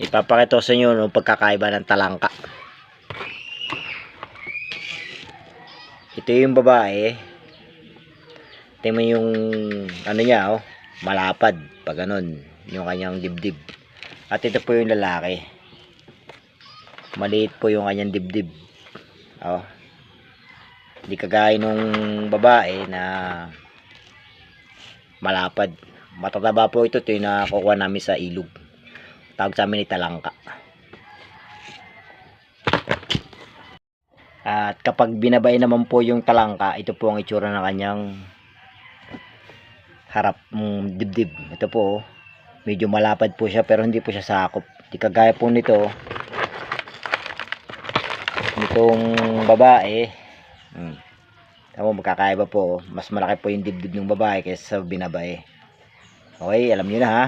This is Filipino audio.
Ipapakita sa inyo no, pagkakaiba ng talangka. Ito yung babae. Tingnan yung ano niya oh, malapad pag ganun, yung kanyang dibdib. At ito po yung lalaki. Maliit po yung kanyang dibdib. Oh. Hindi kagaya nung babae na malapad. Matataba po ito, ito yung nakukuha namin sa ilog. Tawag sa amin ni talangka. At kapag binabay naman po yung talangka, ito po ang itsura ng kanyang harap mm, dibdib. Ito po, oh. medyo malapad po siya pero hindi po siya sakop. Di kagaya po nito, nitong babae. Hmm. Tama, magkakaiba po. oh. Mas malaki po yung dibdib ng babae kaysa sa binabay. Okay, alam nyo na ha.